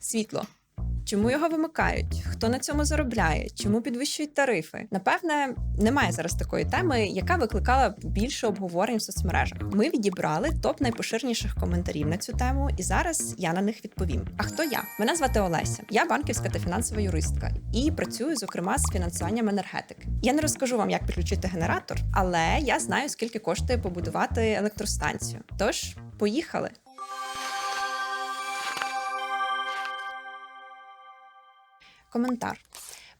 Світло. Чому його вимикають? Хто на цьому заробляє? Чому підвищують тарифи? Напевне, немає зараз такої теми, яка викликала більше обговорень в соцмережах. Ми відібрали топ найпоширеніших коментарів на цю тему, і зараз я на них відповім. А хто я? Мене звати Олеся. Я банківська та фінансова юристка і працюю, зокрема, з фінансуванням енергетики. Я не розкажу вам, як підключити генератор, але я знаю, скільки коштує побудувати електростанцію. Тож, поїхали. Коментар.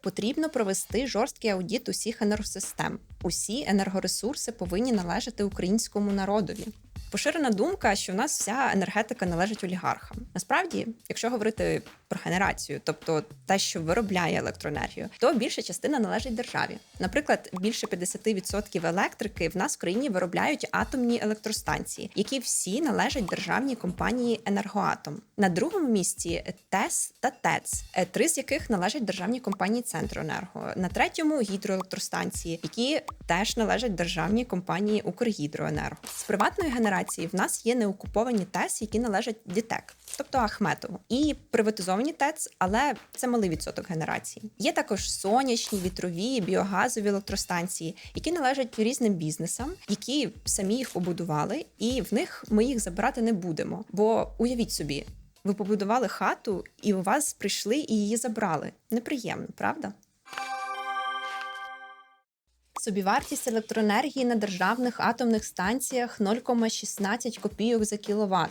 Потрібно провести жорсткий аудіт усіх енергосистем. Усі енергоресурси повинні належати українському народові. Поширена думка, що в нас вся енергетика належить олігархам. Насправді, якщо говорити про генерацію, тобто те, що виробляє електроенергію, то більша частина належить державі. Наприклад, більше 50% електрики в нас в країні виробляють атомні електростанції, які всі належать державній компанії Енергоатом. На другому місці ТЕС та ТЕЦ, е, три з яких належать державній компанії Центроенерго. На третьому гідроелектростанції, які теж належать державній компанії Укргідроенерго. З приватної генерації в нас є неокуповані ТЕС, які належать ДІТЕК, тобто Ахметову, і приватизовані ТЕЦ, але це малий відсоток генерації. Є також сонячні, вітрові, біогазові електростанції, які належать різним бізнесам, які самі їх побудували, і в них ми їх забирати не будемо. Бо уявіть собі, ви побудували хату, і у вас прийшли і її забрали. Неприємно, правда? Собівартість електроенергії на державних атомних станціях 0,16 копійок за кіловат.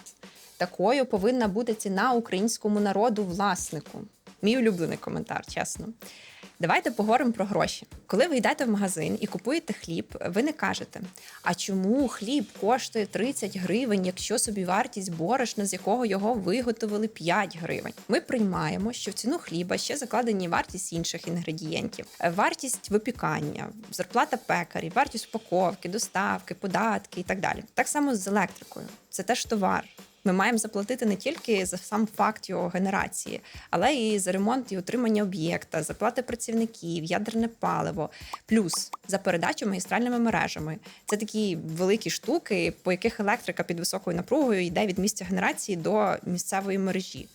Такою повинна бути ціна українському народу власнику. Мій улюблений коментар, чесно. Давайте поговоримо про гроші. Коли ви йдете в магазин і купуєте хліб, ви не кажете: а чому хліб коштує 30 гривень, якщо собі вартість борошна, з якого його виготовили 5 гривень? Ми приймаємо, що в ціну хліба ще закладені вартість інших інгредієнтів, вартість випікання, зарплата пекарів, вартість упаковки, доставки, податки і так далі. Так само з електрикою. Це теж товар. Ми маємо заплатити не тільки за сам факт його генерації, але і за ремонт і утримання об'єкта, заплати працівників, ядерне паливо, плюс за передачу магістральними мережами. Це такі великі штуки, по яких електрика під високою напругою йде від місця генерації до місцевої мережі.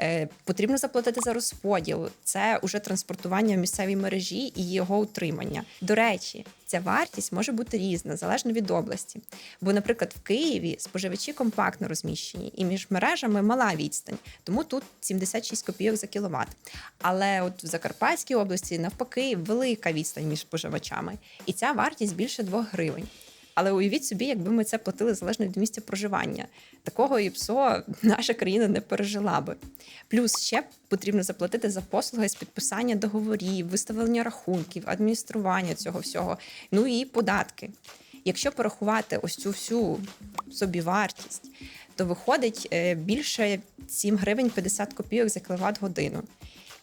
Е, Потрібно заплатити за розподіл. Це уже транспортування в місцевій мережі і його утримання. До речі, ця вартість може бути різна залежно від області. Бо, наприклад, в Києві споживачі компактно розміщені, і між мережами мала відстань, тому тут 76 копійок за кіловат. Але от в Закарпатській області навпаки велика відстань між споживачами, і ця вартість більше 2 гривень. Але уявіть собі, якби ми це платили залежно від місця проживання. Такого ІПСО наша країна не пережила би. Плюс ще потрібно заплатити за послуги з підписання договорів, виставлення рахунків, адміністрування цього всього, ну і податки. Якщо порахувати ось цю всю собівартість, то виходить е, більше 7 гривень 50 копійок за кіловат годину.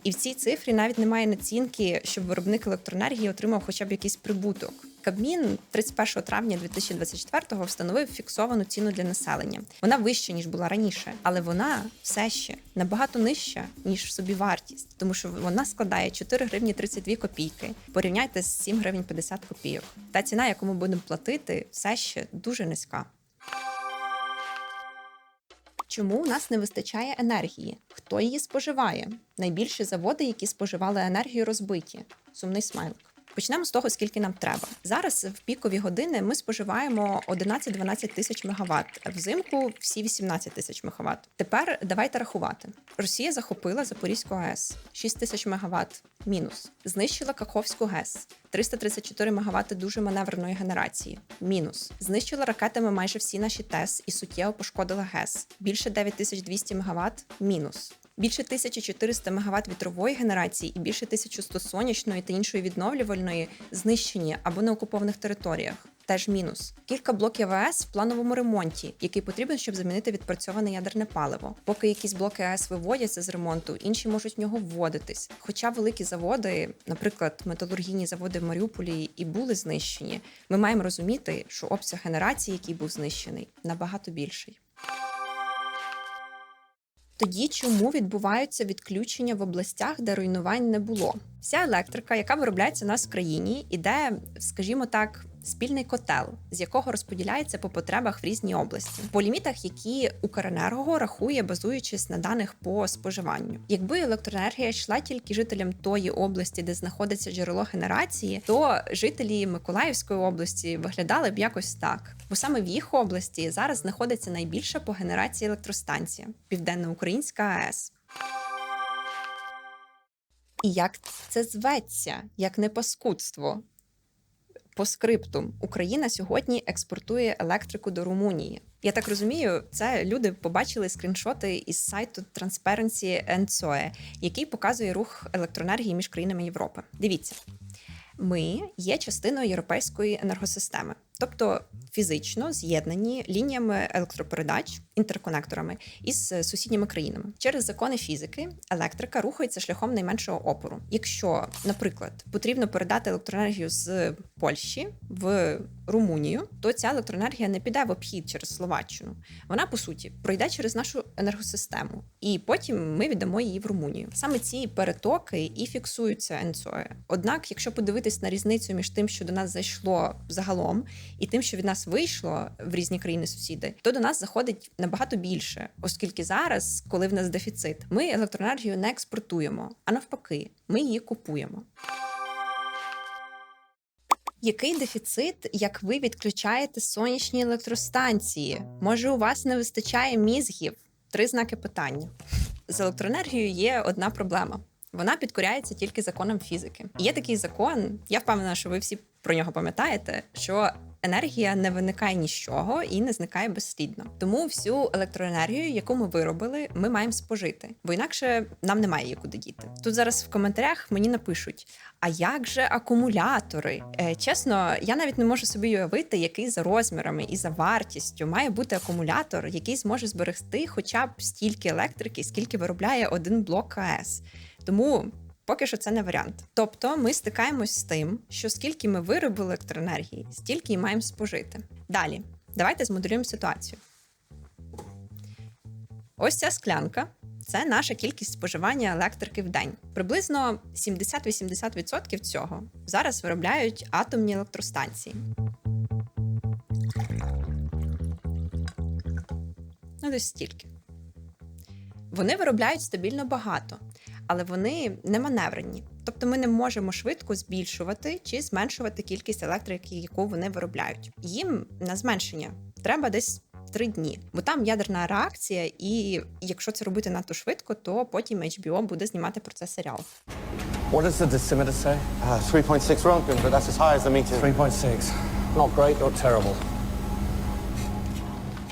І в цій цифрі навіть немає націнки, щоб виробник електроенергії отримав хоча б якийсь прибуток. Кабмін 31 травня 2024-го встановив фіксовану ціну для населення. Вона вища ніж була раніше, але вона все ще набагато нижча ніж собівартість, тому що вона складає 4 гривні 32 копійки. Порівняйте з 7 гривень 50 копійок. Та ціна, яку ми будемо платити, все ще дуже низька. Чому у нас не вистачає енергії? Хто її споживає? Найбільші заводи, які споживали енергію, розбиті. Сумний смайлик. Почнемо з того, скільки нам треба. Зараз в пікові години ми споживаємо 11-12 тисяч мегаватт, взимку всі 18 тисяч мегаватт. Тепер давайте рахувати. Росія захопила Запорізьку АЕС 6 тисяч мегаватт мінус. Знищила Каховську ГЕС 334 мегаватти дуже маневреної генерації. Мінус. Знищила ракетами майже всі наші ТЕС і суттєво пошкодила ГЕС. Більше 9200 мегаватт мінус. Більше 1400 МВт вітрової генерації і більше 1100 сонячної та іншої відновлювальної знищені або на окупованих територіях. Теж мінус. Кілька блоків АЕС в плановому ремонті, який потрібен, щоб замінити відпрацьоване ядерне паливо. Поки якісь блоки АЕС виводяться з ремонту, інші можуть в нього вводитись. Хоча великі заводи, наприклад, металургійні заводи в Маріуполі, і були знищені, ми маємо розуміти, що обсяг генерації, який був знищений, набагато більший. Тоді чому відбуваються відключення в областях, де руйнувань не було? Вся електрика, яка виробляється у нас в країні, іде, скажімо так, спільний котел, з якого розподіляється по потребах в різні області, по лімітах, які Укренерго рахує, базуючись на даних по споживанню. Якби електроенергія йшла тільки жителям тої області, де знаходиться джерело генерації, то жителі Миколаївської області виглядали б якось так, бо саме в їх області зараз знаходиться найбільша по генерації електростанція Південноукраїнська АЕС. І як це зветься, як не паскудство? По скрипту Україна сьогодні експортує електрику до Румунії. Я так розумію, це люди побачили скріншоти із сайту Transparency NSOE, який показує рух електроенергії між країнами Європи. Дивіться, ми є частиною європейської енергосистеми, тобто фізично з'єднані лініями електропередач, інтерконекторами із сусідніми країнами. Через закони фізики електрика рухається шляхом найменшого опору. Якщо, наприклад, потрібно передати електроенергію з Польщі в Румунію, то ця електроенергія не піде в обхід через Словаччину. Вона по суті пройде через нашу енергосистему, і потім ми віддамо її в Румунію. Саме ці перетоки і фіксуються ЕНЦОЄ. Однак, якщо подивитись на різницю між тим, що до нас зайшло загалом, і тим, що від нас вийшло в різні країни-сусіди, то до нас заходить набагато більше, оскільки зараз, коли в нас дефіцит, ми електроенергію не експортуємо, а навпаки, ми її купуємо. Який дефіцит, як ви відключаєте сонячні електростанції? Може, у вас не вистачає мізгів? Три знаки питання. З електроенергією є одна проблема. Вона підкоряється тільки законам фізики. Є такий закон, я впевнена, що ви всі про нього пам'ятаєте, що енергія не виникає ні з чого і не зникає безслідно. Тому всю електроенергію, яку ми виробили, ми маємо спожити, бо інакше нам немає її куди діти. Тут зараз в коментарях мені напишуть: а як же акумулятори? Е, чесно, я навіть не можу собі уявити, який за розмірами і за вартістю має бути акумулятор, який зможе зберегти хоча б стільки електрики, скільки виробляє один блок АЕС. Тому Поки що це не варіант. Тобто ми стикаємось з тим, що скільки ми виробили електроенергії, стільки і маємо спожити. Далі, давайте змоделюємо ситуацію. Ось ця склянка це наша кількість споживання електрики в день. Приблизно 70-80% цього зараз виробляють атомні електростанції. Ну, десь стільки. Вони виробляють стабільно багато, але вони не маневрені. Тобто ми не можемо швидко збільшувати чи зменшувати кількість електрики, яку вони виробляють. Їм на зменшення треба десь три дні, бо там ядерна реакція, і якщо це робити надто швидко, то потім HBO буде знімати про це серіал. What does the decimeter say? Uh, 3.6 Roentgen, but that's as high as the meter. 3.6. Not great or terrible.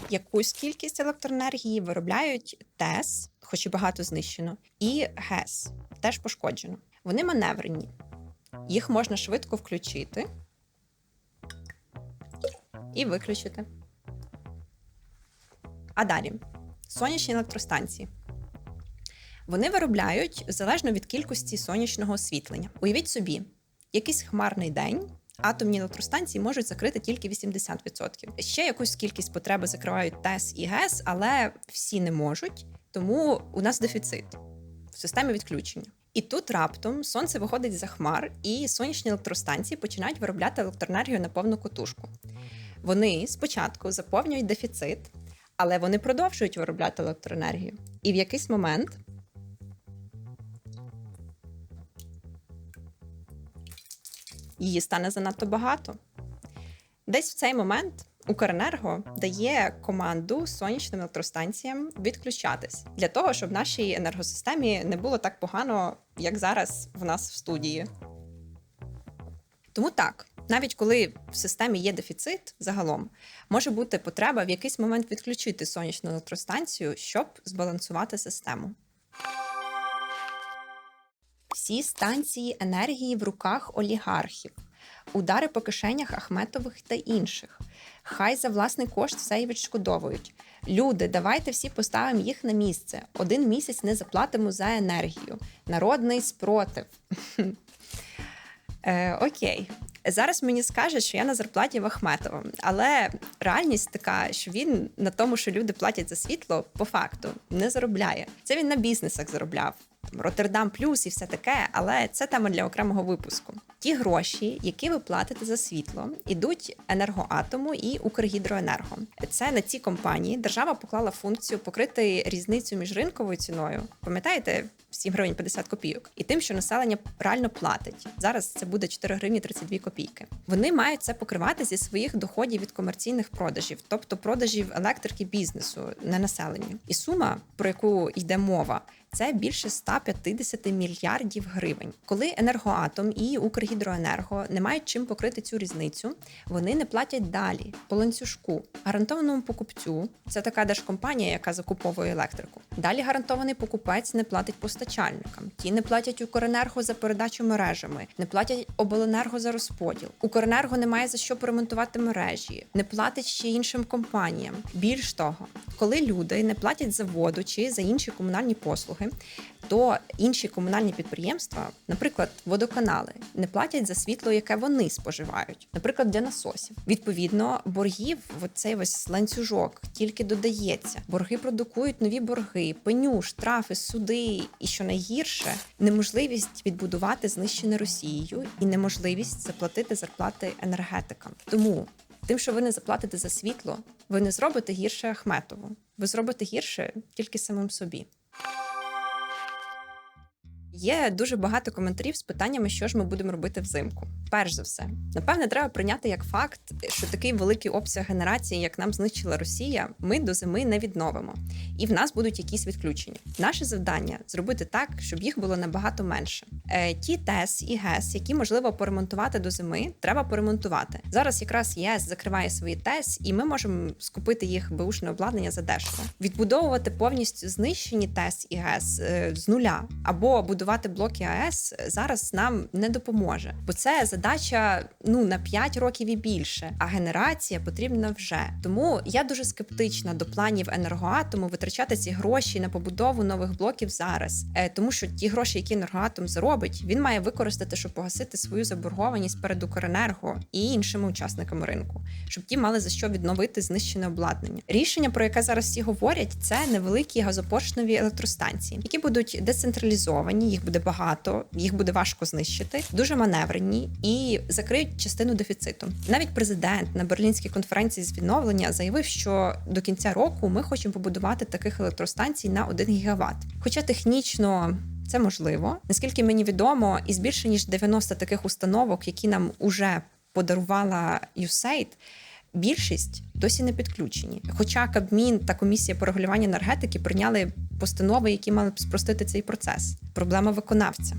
Якусь кількість електроенергії виробляють ТЕС, хоч і багато знищено, і ГЕС теж пошкоджено. Вони маневрені, їх можна швидко включити і виключити. А далі сонячні електростанції. Вони виробляють залежно від кількості сонячного освітлення. Уявіть собі, якийсь хмарний день. Атомні електростанції можуть закрити тільки 80%. Ще якусь кількість потреби закривають ТЕС і ГЕС, але всі не можуть, тому у нас дефіцит в системі відключення. І тут раптом сонце виходить за хмар, і сонячні електростанції починають виробляти електроенергію на повну котушку. Вони спочатку заповнюють дефіцит, але вони продовжують виробляти електроенергію. І в якийсь момент її стане занадто багато. Десь в цей момент Укренерго дає команду сонячним електростанціям відключатись для того, щоб нашій енергосистемі не було так погано, як зараз в нас в студії. Тому так, навіть коли в системі є дефіцит загалом, може бути потреба в якийсь момент відключити сонячну електростанцію, щоб збалансувати систему. Всі станції енергії в руках олігархів, удари по кишенях Ахметових та інших. Хай за власний кошт все й відшкодовують. Люди, давайте всі поставимо їх на місце. Один місяць не заплатимо за енергію. Народний спротив. Е, Окей. Зараз мені скажуть, що я на зарплаті в Ахметова, але реальність така, що він на тому, що люди платять за світло, по факту не заробляє. Це він на бізнесах заробляв. Роттердам Плюс і все таке, але це тема для окремого випуску. Ті гроші, які ви платите за світло, ідуть енергоатому і Укргідроенерго. Це на ці компанії держава поклала функцію покрити різницю між ринковою ціною. Пам'ятаєте? 7 гривень 50 копійок, і тим, що населення реально платить. Зараз це буде 4 гривні 32 копійки. Вони мають це покривати зі своїх доходів від комерційних продажів, тобто продажів електрики бізнесу, не населенню. І сума, про яку йде мова, це більше 150 мільярдів гривень. Коли енергоатом і Укргідроенерго не мають чим покрити цю різницю, вони не платять далі по ланцюжку. Гарантованому покупцю це така держкомпанія, яка закуповує електрику. Далі гарантований покупець не платить постачальникам. Ті не платять Укренерго за передачу мережами, не платять обленерго за розподіл. Укренерго не має за що поремонтувати мережі, не платить ще іншим компаніям. Більш того, коли люди не платять за воду чи за інші комунальні послуги, то інші комунальні підприємства, наприклад, водоканали, не платять за світло, яке вони споживають, наприклад, для насосів. Відповідно, боргів в цей ось ланцюжок тільки додається. Борги продукують нові борги, пеню, штрафи, суди. І що найгірше, неможливість відбудувати знищене Росією і неможливість заплатити зарплати енергетикам. Тому тим, що ви не заплатите за світло, ви не зробите гірше Ахметову. Ви зробите гірше тільки самим собі. Є дуже багато коментарів з питаннями, що ж ми будемо робити взимку. Перш за все, напевне, треба прийняти як факт, що такий великий обсяг генерації, як нам знищила Росія, ми до зими не відновимо, і в нас будуть якісь відключення. Наше завдання зробити так, щоб їх було набагато менше. Е, ті ТЕС і ГЕС, які можливо поремонтувати до зими, треба поремонтувати. Зараз якраз ЄС закриває свої ТЕС, і ми можемо скупити їх беушне обладнання за дешево. Відбудовувати повністю знищені ТЕС і ГЕС е, з нуля або будувати блоки АЕС зараз нам не допоможе, бо це задача ну на 5 років і більше. А генерація потрібна вже. Тому я дуже скептична до планів енергоатому витрачати ці гроші на побудову нових блоків зараз, Е, тому що ті гроші, які енергоатом заробить, він має використати, щоб погасити свою заборгованість перед Укренерго і іншими учасниками ринку, щоб ті мали за що відновити знищене обладнання. Рішення, про яке зараз всі говорять, це невеликі газопоршневі електростанції, які будуть децентралізовані, їх буде багато, їх буде важко знищити, дуже маневрені і закриють частину дефіциту. Навіть президент на берлінській конференції з відновлення заявив, що до кінця року ми хочемо побудувати таких електростанцій на 1 гігават. Хоча технічно. Це можливо, наскільки мені відомо, із більше ніж 90 таких установок, які нам уже подарувала USAID, більшість досі не підключені. Хоча Кабмін та комісія по регулюванню енергетики прийняли постанови, які мали б спростити цей процес. Проблема виконавця.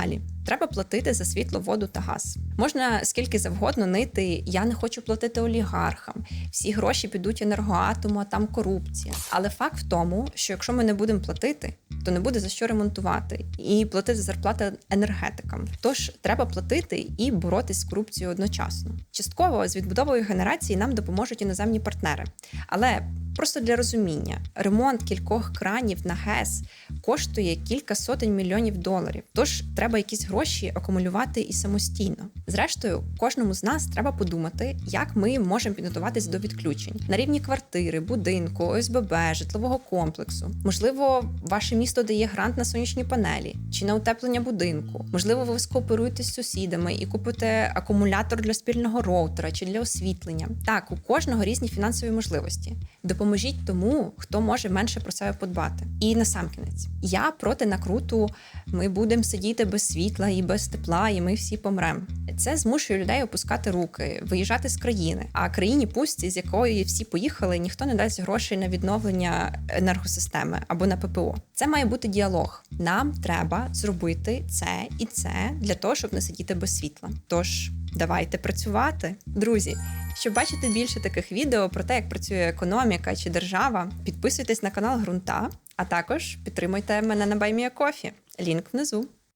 Далі треба платити за світло, воду та газ. Можна скільки завгодно нити. Я не хочу платити олігархам. Всі гроші підуть енергоатому, а там корупція. Але факт в тому, що якщо ми не будемо платити, то не буде за що ремонтувати і платити зарплати енергетикам. Тож треба платити і боротись з корупцією одночасно. Частково з відбудовою генерації нам допоможуть іноземні партнери, але Просто для розуміння, ремонт кількох кранів на ГЕС коштує кілька сотень мільйонів доларів. Тож треба якісь гроші акумулювати і самостійно. Зрештою, кожному з нас треба подумати, як ми можемо підготуватись до відключень на рівні квартири, будинку, ОСББ, житлового комплексу. Можливо, ваше місто дає грант на сонячні панелі чи на утеплення будинку. Можливо, ви скооперуєтесь з сусідами і купите акумулятор для спільного роутера чи для освітлення. Так, у кожного різні фінансові можливості. Допоможіть тому, хто може менше про себе подбати. І насамкінець, я проти накруту. Ми будемо сидіти без світла і без тепла, і ми всі помремо. Це змушує людей опускати руки, виїжджати з країни. А країні пустці, з якої всі поїхали, ніхто не дасть грошей на відновлення енергосистеми або на ППО. Це має бути діалог. Нам треба зробити це і це для того, щоб не сидіти без світла. Тож. Давайте працювати, друзі. Щоб бачити більше таких відео про те, як працює економіка чи держава, підписуйтесь на канал Грунта, а також підтримуйте мене на Баймія Кофі. Лінк внизу.